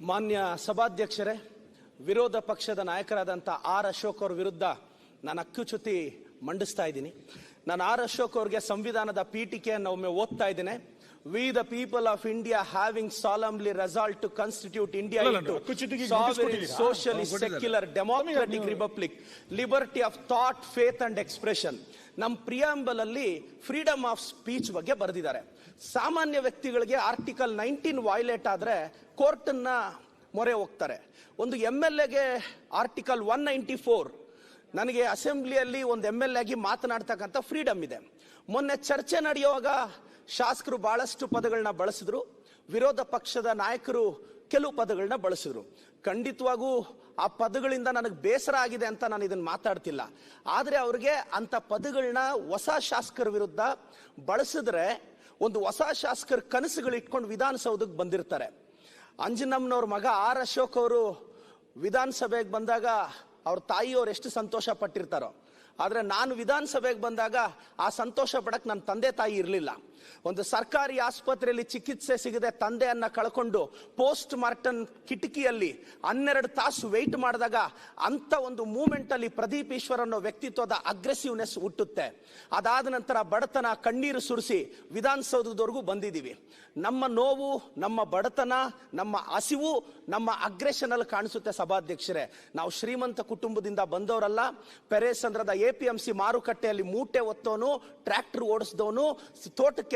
ಮಾನ್ಯ ಸಭಾಧ್ಯಕ್ಷರೇ, ವಿರೋಧ ಪಕ್ಷದ ನಾಯಕರಾದಂಥ ಆರ್ ಅಶೋಕ್ ಅವ್ರ ವಿರುದ್ಧ ನಾನು ಅಕ್ಕುಚ್ಯುತಿ ಮಂಡಿಸ್ತಾ ಇದ್ದೀನಿ. ನಾನು ಆರ್ ಅಶೋಕ್ ಅವ್ರಿಗೆ ಸಂವಿಧಾನದ ಪೀಠಿಕೆಯನ್ನು ಒಮ್ಮೆ ಓದ್ತಾ ಇದ್ದೇನೆ. We the people of India having solemnly resolved to constitute India ಅಲ್ಲ, ಅಲ್ಲ, ಅಕ್ಕುಚ್ಯುತಿಗೆ ಮುಗಿಸ್ಕೊಟ್ಟಿದ್ದೀರಾ? ಸೋಷಿಯಲಿಸ್ಟ್ ಹಾ, ಕೊಟ್ಟಿದ್ದಾರೆ. Secular democratic republic liberty of thought faith and expression ನಮ್ಮ ಪ್ರಿಯಾಂಬಲ್ ಅಲ್ಲಿ ಫ್ರೀಡಮ್ ಆಫ್ ಸ್ಪೀಚ್ ಬಗ್ಗೆ ಬರೆದಿದ್ದಾರೆ ಸಾಮಾನ್ಯ ವ್ಯಕ್ತಿಗಳಿಗೆ ಆರ್ಟಿಕಲ್ ನೈನ್ಟೀನ್ ವೈಲೇಟ್ ಆದ್ರೆ ಕೋರ್ಟನ್ನ ಮೊರೆ ಹೋಗ್ತಾರೆ ಒಂದು ಎಂ ಎಲ್ ಎಗೆ ಆರ್ಟಿಕಲ್ ಒನ್ ನೈಂಟಿ ಫೋರ್ ನನಗೆ ಅಸೆಂಬ್ಲಿಯಲ್ಲಿ ಒಂದು ಎಂ ಎಲ್ ಆಗಿ ಮಾತನಾಡ್ತಕ್ಕಂಥ ಫ್ರೀಡಮ್ ಇದೆ ಮೊನ್ನೆ ಚರ್ಚೆ ನಡೆಯುವಾಗ ಶಾಸಕರು ಬಹಳಷ್ಟು ಪದಗಳನ್ನ ಬಳಸಿದ್ರು. ವಿರೋಧ ಪಕ್ಷದ ನಾಯಕರು ಕೆಲವು ಪದಗಳನ್ನ ಬಳಸಿದ್ರು. ಖಂಡಿತವಾಗೂ ಆ ಪದಗಳಿಂದ ನನಗೆ ಬೇಸರ ಆಗಿದೆ ಅಂತ ನಾನು ಇದನ್ನು ಮಾತಾಡ್ತಿಲ್ಲ. ಆದರೆ ಅವ್ರಿಗೆ ಅಂಥ ಪದಗಳನ್ನ ಹೊಸ ಶಾಸಕರ ವಿರುದ್ಧ ಬಳಸಿದ್ರೆ ಒಂದು ಹೊಸ ಶಾಸಕರ ಕನಸುಗಳು ಇಟ್ಕೊಂಡು ವಿಧಾನಸೌಧಕ್ಕೆ ಬಂದಿರ್ತಾರೆ. ಅಂಜನಮ್ಮನವ್ರ ಮಗ ಆರ್ ಅಶೋಕ್ ಅವರು ವಿಧಾನಸಭೆಗೆ ಬಂದಾಗ ಅವ್ರ ತಾಯಿಯವ್ರು ಎಷ್ಟು ಸಂತೋಷ ಪಟ್ಟಿರ್ತಾರೋ. ಆದರೆ ನಾನು ವಿಧಾನಸಭೆಗೆ ಬಂದಾಗ ಆ ಸಂತೋಷ ಪಡಕ್ಕೆ ನನ್ನ ತಂದೆ ತಾಯಿ ಇರಲಿಲ್ಲ. ಒಂದು ಸರ್ಕಾರಿ ಆಸ್ಪತ್ರೆಯಲ್ಲಿ ಚಿಕಿತ್ಸೆ ಸಿಗದೆ ತಂದೆಯನ್ನು ಕಳ್ಕೊಂಡು ಪೋಸ್ಟ್ ಮಾರ್ಟಮ್ ಕಿಟಕಿಯಲ್ಲಿ ಹನ್ನೆರಡು ತಾಸು ವೆಯ್ಟ್ ಮಾಡಿದಾಗ ಅಂಥ ಒಂದು ಮೂಮೆಂಟಲ್ಲಿ ಪ್ರದೀಪ್ ಈಶ್ವರ್ ಅನ್ನೋ ವ್ಯಕ್ತಿತ್ವದ ಅಗ್ರೆಸಿವ್ನೆಸ್ ಹುಟ್ಟುತ್ತೆ. ಅದಾದ ನಂತರ ಬಡತನ ಕಣ್ಣೀರು ಸುರಿಸಿ ವಿಧಾನಸೌಧದವರೆಗೂ ಬಂದಿದ್ದೀವಿ. ನಮ್ಮ ನೋವು, ನಮ್ಮ ಬಡತನ, ನಮ್ಮ ಹಸಿವು, ನಮ್ಮ ಅಗ್ರೆಷನ್ ಅಲ್ಲಿ ಕಾಣಿಸುತ್ತೆ ಸಭಾಧ್ಯಕ್ಷರೇ. ನಾವು ಶ್ರೀಮಂತ ಕುಟುಂಬದಿಂದ ಬಂದವರಲ್ಲ ಪೆರೇಸಂದ್ರದ ಎ ಪಿ ಎಂ ಸಿ ಮಾರುಕಟ್ಟೆಯಲ್ಲಿ ಮೂಟೆ ಒತ್ತೋನು ಟ್ರ್ಯಾಕ್ಟರ್ ಓಡಿಸಿದವನು, ತೋಟಕ್ಕೆ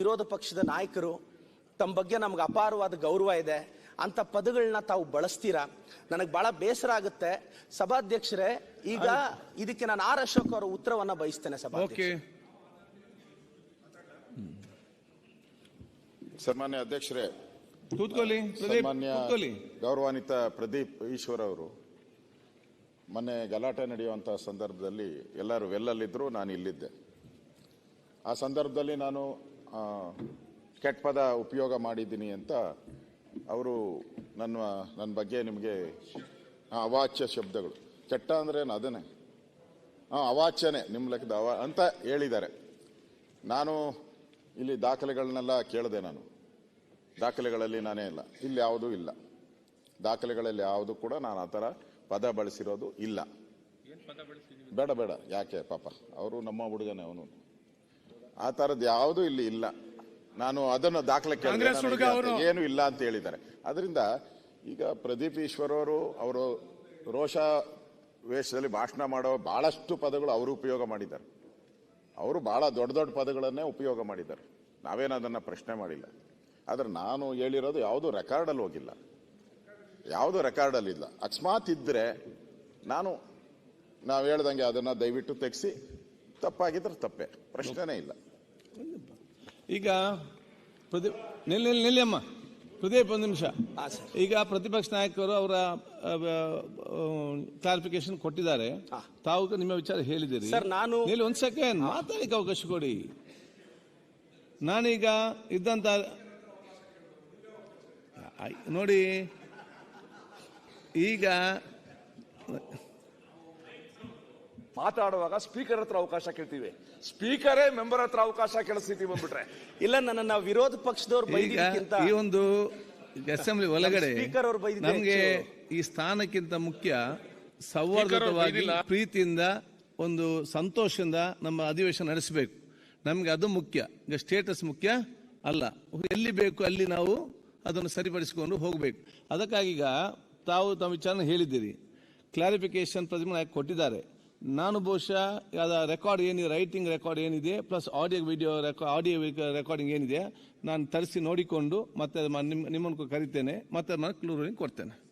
ವಿರೋಧ ಪಕ್ಷದ ನಾಯಕರು ತಮ್ಮ ಬಗ್ಗೆ ನಮ್ಗೆ ಅಪಾರವಾದ ಗೌರವ ಇದೆ. ಅಂತ ಪದಗಳನ್ನ ತಾವು ಬಳಸ್ತೀರಾ? ನನಗೆ ಬಹಳ ಬೇಸರ ಆಗುತ್ತೆ. ಸಭಾಧ್ಯಕ್ಷರೇ ಈಗ ಇದಕ್ಕೆ ನಾನು ಆರ್ ಅಶೋಕ್ ಅವರ ಉತ್ತರವನ್ನ ಬಯಸ್ತೇನೆ ಸಭಾ ಸಭಾಧ್ಯಕ್ಷ ಸನ್ಮಾನ್ಯ ಅಧ್ಯಕ್ಷರೇ ಸನ್ಮಾನ್ಯ ಗೌರವಾನ್ವಿತ ಪ್ರದೀಪ್ ಈಶ್ವರ್ ಅವರು ಮೊನ್ನೆ ಗಲಾಟೆ ನಡೆಯುವಂತ ಸಂದರ್ಭದಲ್ಲಿ ಎಲ್ಲರೂ ವೆಲ್ಲಲ್ಲಿದ್ದರು ನಾನು ಇಲ್ಲಿದ್ದೆ ಆ ಸಂದರ್ಭದಲ್ಲಿ ನಾನು ಕೆಟ್ಟ ಪದ ಉಪಯೋಗ ಮಾಡಿದ್ದೀನಿ ಅಂತ ಅವರು ನನ್ನ ನನ್ನ ಬಗ್ಗೆ ನಿಮಗೆ ಅವಾಚ್ಯ ಶಬ್ದಗಳು. ಕೆಟ್ಟ ಅಂದ್ರೆ ಅದನ್ನೇ. ಹಾಂ ಅವಾಚ್ಯನೇ ನಿಮ್ಮ ಲೆಕ್ಕದ ಅವ ಅಂತ ಹೇಳಿದ್ದಾರೆ. ನಾನು ಇಲ್ಲಿ ದಾಖಲೆಗಳನ್ನೆಲ್ಲ ಕೇಳಿದೆ ನಾನು. ದಾಖಲೆಗಳಲ್ಲಿ ನಾನೇ ಇಲ್ಲ. ಇಲ್ಲಿ ಯಾವುದೂ ಇಲ್ಲ. ದಾಖಲೆಗಳಲ್ಲಿ ಯಾವುದು ಕೂಡ ನಾನು ಆ ಥರ ಪದ ಬಳಸಿರೋದು ಇಲ್ಲ. ಬೇಡ ಬೇಡ. ಯಾಕೆ ಪಾಪ? ಅವರು ನಮ್ಮ ಹುಡುಗನೇ ಅವನು. ಆ ಥರದ್ದು ಯಾವುದೂ ಇಲ್ಲಿ ಇಲ್ಲ. ನಾನು ಅದನ್ನು ದಾಖಲೆ ಏನು ಇಲ್ಲ ಅಂತ ಹೇಳಿದ್ದಾರೆ. ಅದರಿಂದ ಈಗ ಪ್ರದೀಪ್ ಈಶ್ವರ್ ಅವರು ಅವರು ರೋಷ ವೇಷದಲ್ಲಿ ಭಾಷಣ ಮಾಡೋ ಬಹಳಷ್ಟು ಪದಗಳು ಅವರು ಉಪಯೋಗ ಮಾಡಿದ್ದಾರೆ. ಅವರು ಬಹಳ ದೊಡ್ಡ ದೊಡ್ಡ ಪದಗಳನ್ನೇ ಉಪಯೋಗ ಮಾಡಿದ್ದಾರೆ. ನಾವೇನು ಅದನ್ನು ಪ್ರಶ್ನೆ ಮಾಡಿಲ್ಲ. ಆದರೆ ನಾನು ಹೇಳಿರೋದು ಯಾವುದು ರೆಕಾರ್ಡಲ್ಲಿ ಹೋಗಿಲ್ಲ. ಯಾವುದು ರೆಕಾರ್ಡಲ್ಲಿ ಇಲ್ಲ. ಅಕಸ್ಮಾತ್ ಇದ್ದರೆ ನಾನು ನಾವು ಹೇಳ್ದಂಗೆ ಅದನ್ನು ದಯವಿಟ್ಟು ತೆಗೆಸಿ ತಪ್ಪಾಗಿದ್ರೆ ತಪ್ಪೇ. ಪ್ರಶ್ನೆನೇ ಇಲ್ಲ. ಈಗ ಪ್ರತಿ ನಿಲ್ಲಿ ನಿಲ್ಲಿ ನಿಲ್ಲಿ ಅಮ್ಮ. ಪ್ರದೀಪ್ ಒಂದು ನಿಮಿಷ. ಈಗ ಪ್ರತಿಪಕ್ಷ ನಾಯಕರು ಅವರ ಕ್ಲಾರಿಫಿಕೇಶನ್ ಕೊಟ್ಟಿದ್ದಾರೆ. ತಾವು ನಿಮ್ಮ ವಿಚಾರ ಹೇಳಿದ್ದೀರಿ. ಸರ್, ನಾನು- ನಿಲ್ಲಿ ಒಂದು ಸೆಕೆಂಡ್ ಮಾತಾಡಲಿಕ್ಕೆ ಅವಕಾಶ ಕೊಡಿ. ನಾನೀಗ ಇದ್ದಂತ ನೋಡಿ. ಈಗ ಮಾತಾಡುವಾಗ ಸ್ಪೀಕರ್ ಹತ್ರ ಅವಕಾಶ ಕೇಳ್ತೀವಿ. ಸ್ಪೀಕರೇ ಮೆಂಬರ್ ಹತ್ರ ಅವಕಾಶ ಕೇಳಿಸ್ತೀವಿ ಸ್ಥಿತಿ ಬಂದ್ಬಿಟ್ರೆ ಇಲ್ಲ ನನ್ನ ವಿರೋಧ ಪಕ್ಷದವ್ರು ಬೈದಿದ್ದಕ್ಕಿಂತ ಈ ಒಂದು ಅಸೆಂಬ್ಲಿ ಒಳಗಡೆ ಸ್ಪೀಕರ್ ಅವ್ರು ಬೈದಿದ್ದೆ ನಮ್ಗೆ ಈ ಸ್ಥಾನಕ್ಕಿಂತ ಮುಖ್ಯ ಸೌಹಾರ್ದವಾಗಿ ಪ್ರೀತಿಯಿಂದ ಒಂದು ಸಂತೋಷದಿಂದ ನಮ್ಮ ಅಧಿವೇಶನ ನಡೆಸಬೇಕು. ನಮ್ಗೆ ಅದು ಮುಖ್ಯ. ಈಗ ಸ್ಟೇಟಸ್ ಮುಖ್ಯ ಅಲ್ಲ. ಎಲ್ಲಿ ಬೇಕು ಅಲ್ಲಿ ನಾವು ಅದನ್ನು ಸರಿಪಡಿಸಿಕೊಂಡು ಹೋಗಬೇಕು. ಅದಕ್ಕಾಗಿ ಈಗ ತಾವು ತಮ್ಮ ವಿಚಾರ ಹೇಳಿದ್ದೀರಿ. ಕ್ಲಾರಿಫಿಕೇಶನ್ ಪ್ರತಿಮೆ ಕೊಟ್ಟಿದ್ದಾರೆ. ನಾನು ಬಹುಶಃ ಅದ ರೆಕಾರ್ಡ್ ಏನಿದೆ ರೈಟಿಂಗ್ ರೆಕಾರ್ಡ್ ಏನಿದೆ plus audio video audio recording ಏನಿದೆ, ನಾನು ತರಿಸಿ ನೋಡಿಕೊಂಡು ಮತ್ತೆ ನಿಮ್ಮ ನಿಮ್ಮನ್ನು ಕರಿತೇನೆ, ಮತ್ತೆ ಕ್ಲೂರಿಂಗ್ ಕೊಡ್ತೇನೆ.